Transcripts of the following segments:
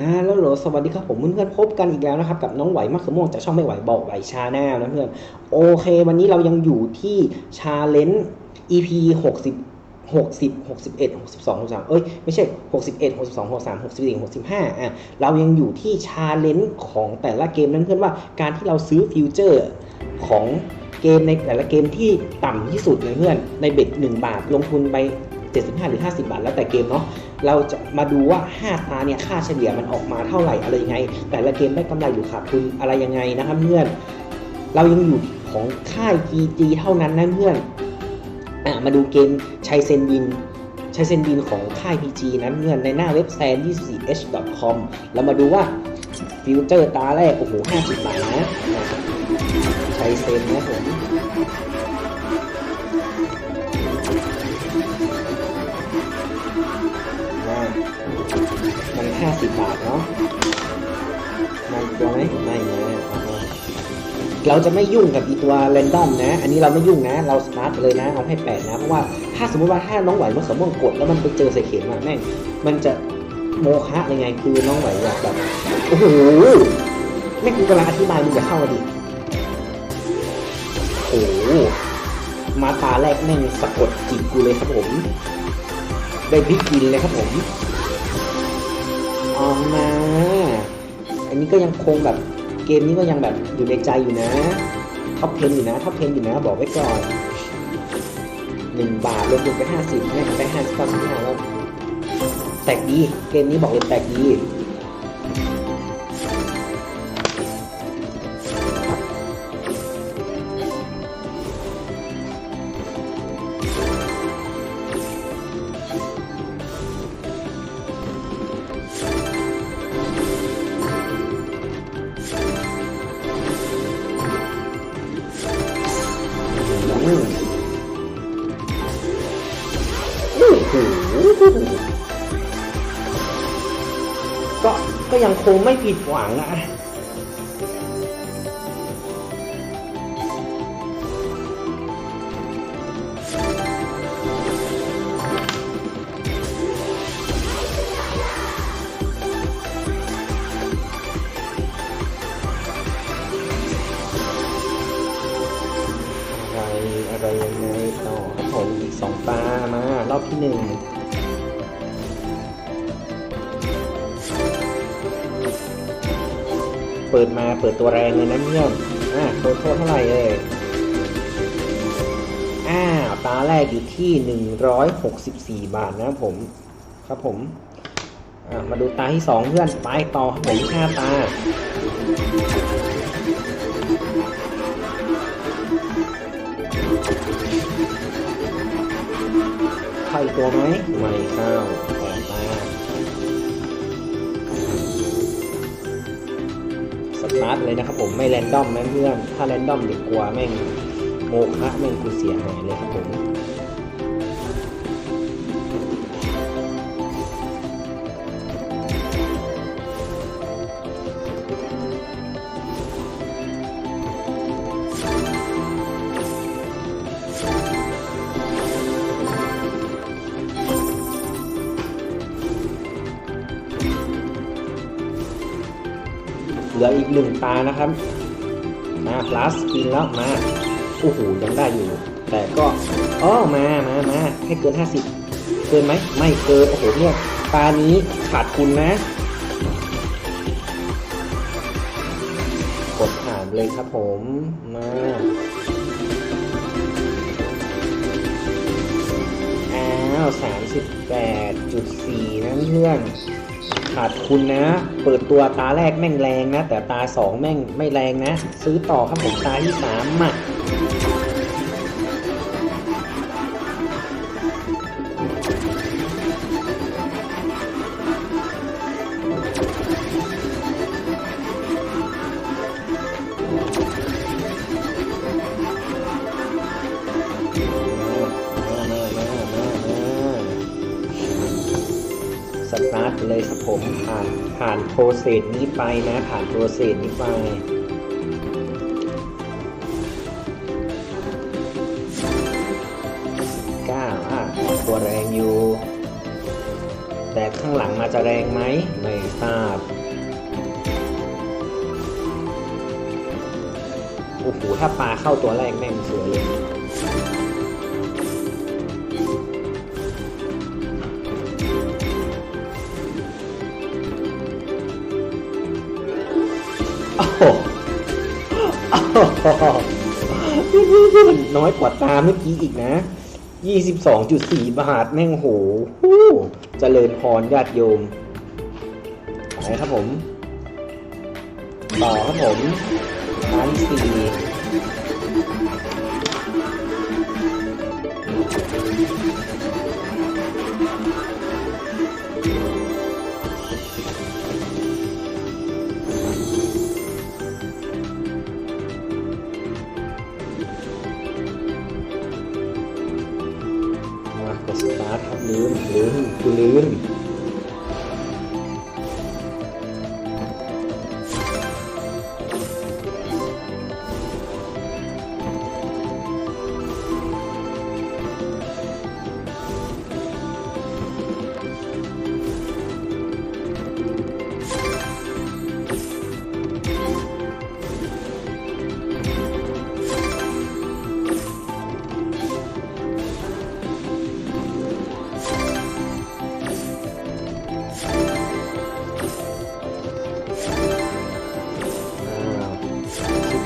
ฮัลโหลสวัสดีครับผมเพื่อนๆพบกันอีกแล้วนะครับ กับน้องไหวมะเขือม่วงจากช่องไม่ไหวบอกไหวชาแนลนะเพื่อนโอเค วันนี้เรายังอยู่ที่ชาเลนจ์ EP 60 60 61 62 63เอ้ยไม่ใช่61 62 63 64 65อะเรายังอยู่ที่ชาเลนจ์ของแต่ละเกมนั้นเพื่อนว่าการที่เราซื้อฟิวเจอร์ของเกมในแต่ละเกมที่ต่ำที่สุดเลยเพื่อนในเบ็ด1บาทลงทุนไป75หรือ 50 บาท แล้วแต่เกมเนาะ เราจะมาดูว่า 5 ตาเนี่ยค่าเฉลี่ยมันออกมาเท่าไหร่อะไรยังไง แต่ละเกมได้กำไรหรือขาดทุนอะไรยังไงนะครับเพื่อนเรายังอยู่ของค่าย GG เท่านั้นนะเพื่อนอมาดูเกมชัยเซนดินชัยเซนดินของค่าย PG นะเพื่อนในหน้าเว็บไซต์ 24h.com เรามาดูว่าฟิวเจอร์ตาแรกโอ้โห50บาทนะอะชัยเซนนะผม มันห้าสิบบาทเนาะมันตัวไหมไม่นะเราจะไม่ยุ่งกับอีตัวเรนดอมนะ อันนี้เราไม่ยุ่งนะ เราสตาร์ทเลยนะ เอาให้แปดนะ เพราะว่าถ้าสมมติว่าถ้าน้องไหวมันสมมติกดแล้วมันไปเจอใส่เข็มอะแม่ง มันจะโมฆะยังไง คือน้องไหวอยากแบบ โอ้โห แม่งกูกำลังอธิบายมึงจะเข้ามาดิ โอ้โห มาตาแรกแม่งสะกดจิตกูเลยครับผม ได้พิกินเลยครับผม ออกมา อันนี้ก็ยังคงแบบเกมนี้ก็ยังแบบอยู่ในใจอยู่นะท็อปเพนอยู่นะท็อปเพนอยู่นะบอกไว้ก่อนหนึ่งบาทลงทุนไปห้าสิบแม่ไปห้าสิบเก้าสิบห้าแล้วแตกดี เกมนี้บอกเลยแตกดี ก็ก็ยังคงไม่ผิดหวังนะ หนึ่งเปิดมาเปิดตัวแรงเลยนะเพื่อนอ่าโทษเท่าไหร่เอ่ยอ่าตาแรกอยู่ที่ 164 บาทนะผม ครับผมอ่ามาดูตาที่ 2 เพื่อน ไปต่อผมห้าตา ข้าอีกตัวไหมไม่ข้าแปดมาสตาร์ทเลยนะครับผมไม่แรนดอมนะเพื่อนถ้าแรนดอมเดี๋ยวกลัวแม่งโมฆะแม่งกูเสียหายเลยครับผม ลืออีกหนึ่งตานะครับมาพลัสกินแล้วมาโอ้โหยังได้อยู่ แต่ก็อ๋อมามามาให้เกิน 50 เกินไหมไม่เกินโอ้โหเนี่ยตานี้ขาดคุณนะกดผ่านเลยครับผมมาอ้าว38.4นะเพื่อน ขาดคุณนะ เปิดตัวตาแรกแม่งแรงนะ แต่ตาสองแม่งไม่แรงนะ ซื้อต่อครับผมตาที่สามมา สตาร์ทเลยครับผมผ่านผ่านโปรเซสนี้ไปนะผ่านโปรเซสนี้ไปเก้าอะตัวแรงอยู่ แต่ข้างหลังมาจะแรงไหมไม่ทราบโอ้โหถ้าปลาเข้าตัวแรกแม่งสวยเลย โอ้โหนี่มันน้อยกว่าตาเมื่อกี้อีกนะ 22.4 บาทแม่งโหฮู้เจริญพรญาติโยมไปครับผม ต่อครับผมร้านสี่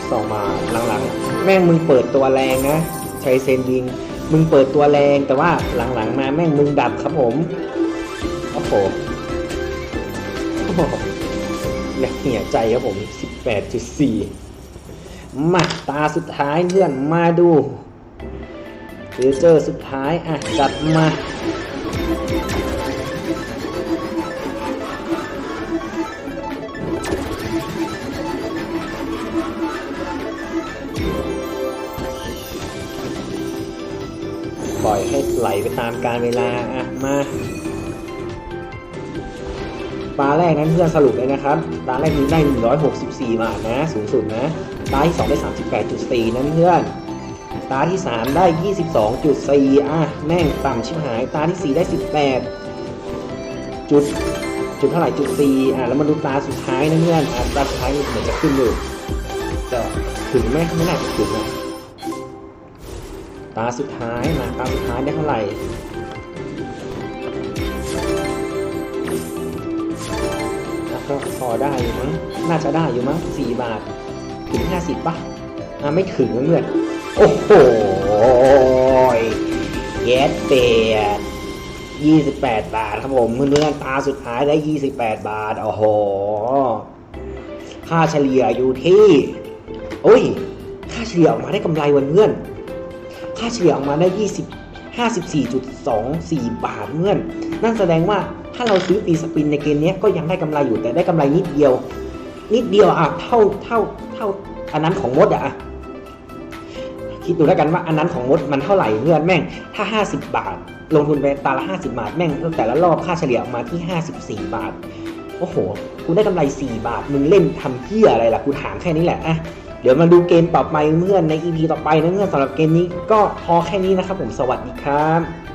สิบสองมาหลังๆ แม่งมึงเปิดตัวแรงนะชัยเซนยิง มึงเปิดตัวแรงแต่ว่าหลังๆมาแม่งมึงดับครับผมโอ้โหโอ้โหอยากเหี่ยใจครับผม 18.4 มาตาสุดท้ายเพื่อนมาดูเฟเจอร์สุดท้าย อะ จัดมา ล่อยให้ไหลไปตามการเวลาอะมาตาแรกนั้นเพื่อนสรุปเลยนะครับตาแรกนี้ได้ 164 บาทนะ สูงสุดนะตาที่2ได้ 38.4 นั้นเพื่อนตาที่ 3 ได้ 22.4 อะ แม่งต่ำชิบหาย ตาที่ 4 ได้ 18 จุด จุดเท่าไหร่จุด 4 อะ แล้วมาดูตาสุดท้ายนะเพื่อนอะตาสุดท้ายเหมือนจะขึ้นอยู่จะถึงไหมไม่น่าจะถึงอะ ตาสุดท้ายนะตาสุดท้ายได้เท่าไหร่แล้วก็พอได้อยู่มั้ง น่าจะได้อยู่มั้งสี่บาท ถึงห้าสิบป่ะอะไม่ถึงเพื่อนโอ้โหเย็ดเปียดยี่สิบแปดบาทครับผมเพื่อนๆตาสุดท้ายได้ยี่สิบแปดบาท โอ้โห ค่าเฉลี่ยอยู่ที่ โอ้ย ค่าเฉลี่ยออกมาได้กำไรวันเพื่อน เฉลี่ยออกมาได้ 20 54.24 บาทเพื่อน นั่นแสดงว่าถ้าเราซื้อตีสปินในเกมนี้ก็ยังได้กำไรอยู่แต่ได้กำไรนิดเดียว นิดเดียวอะเท่าเท่าเท่าอันนั้นของมดอะคิดดูแล้วกันว่าอันนั้นของมดมันเท่าไหร่เพื่อนแม่ง ถ้า 50 บาท ลงทุนไปตาละ 50 บาทแม่งแต่ละรอบค่าเฉลี่ยออกมาที่ 54 บาท โอ้โหคุณได้กำไร 4 บาท มึงเล่นทำเพี้ยอะไรล่ะ กูถามแค่นี้แหละอะ เดี๋ยวมาดูเกมต่อไปเพื่อนใน EP ต่อไปนะเพื่อนสำหรับเกมนี้ก็พอแค่นี้นะครับผมสวัสดีครับ